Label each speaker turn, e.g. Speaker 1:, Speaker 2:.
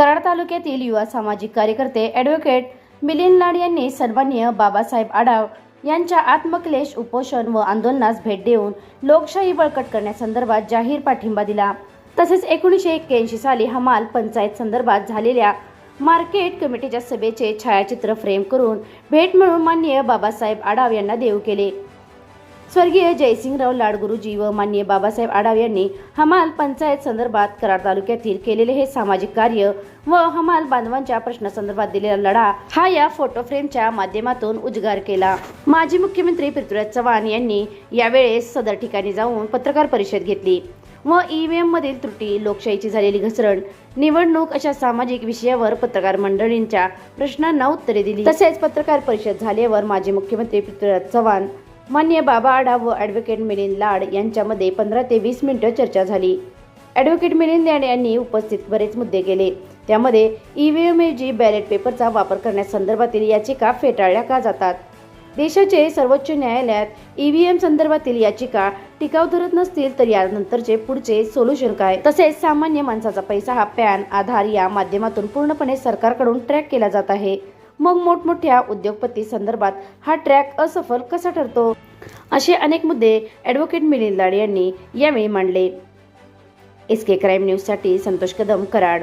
Speaker 1: कराड तालुक्यातील युवा सामाजिक कार्यकर्ते ॲडव्होकेट मिलिंद लाड यांनी सन्मान्य बाबासाहेब आढाव यांच्या आत्मक्लेश उपोषण व आंदोलनास भेट देऊन लोकशाही बळकट करण्यासंदर्भात जाहीर पाठिंबा दिला. तसेच एकोणीसशे एक्क्याऐंशी साली हमाल पंचायत संदर्भात झालेल्या मार्केट कमिटीच्या सभेचे छायाचित्र फ्रेम करून भेट म्हणून माननीय बाबासाहेब आढाव यांना देऊ केले. स्वर्गीय जयसिंगराव लाडगुरुजी व माननीय बाबासाहेब आढाव यांनी हमाल पंचायत संदर्भात कराड तालुक्यातील केलेले हे सामाजिक कार्य व हमाल बांधवांच्या प्रश्नासंदर्भात दिलेला लढा हा या फोटो फ्रेमच्या माध्यमातून उजगार केला. माजी मुख्यमंत्री पृथ्वीराज चव्हाण यांनी यावेळेस सदर ठिकाणी जाऊन पत्रकार परिषद घेतली व ईव्हीएम मधील त्रुटी लोकशाहीची झालेली घसरण निवडणूक अशा सामाजिक विषयावर पत्रकार मंडळींच्या प्रश्नांना उत्तरे दिली. तसेच पत्रकार परिषद झाल्यावर माजी मुख्यमंत्री पृथ्वीराज चव्हाण मान्य बाबा आडा व ॲडव्होकेट मिलिंद लाड यांच्यामध्ये पंधरा ते वीस मिनिटं चर्चा झाली. ॲडव्होकेट मिलिंद लाड यांनी उपस्थित बरेच मुद्दे केले. त्यामध्ये ईव्हीएम ऐवजी बॅलेट पेपरचा वापर करण्यासंदर्भातील याचिका फेटाळल्या का जातात? देशाचे सर्वोच्च न्यायालयात ई व्ही एम संदर्भातील याचिका टिकाव धरत नसतील तर यानंतरचे पुढचे सोल्युशन काय? तसेच सामान्य माणसाचा पैसा हा पॅन आधार या माध्यमातून पूर्णपणे सरकारकडून ट्रॅक केला जात आहे. मग मोठमोठ्या उद्योगपती संदर्भात हा ट्रॅक असफल कसा ठरतो? असे अनेक मुद्दे ॲडव्होकेट मिलिंद लाड यांनी यावेळी मांडले. एस के क्राईम न्यूजसाठी संतोष कदम कराड.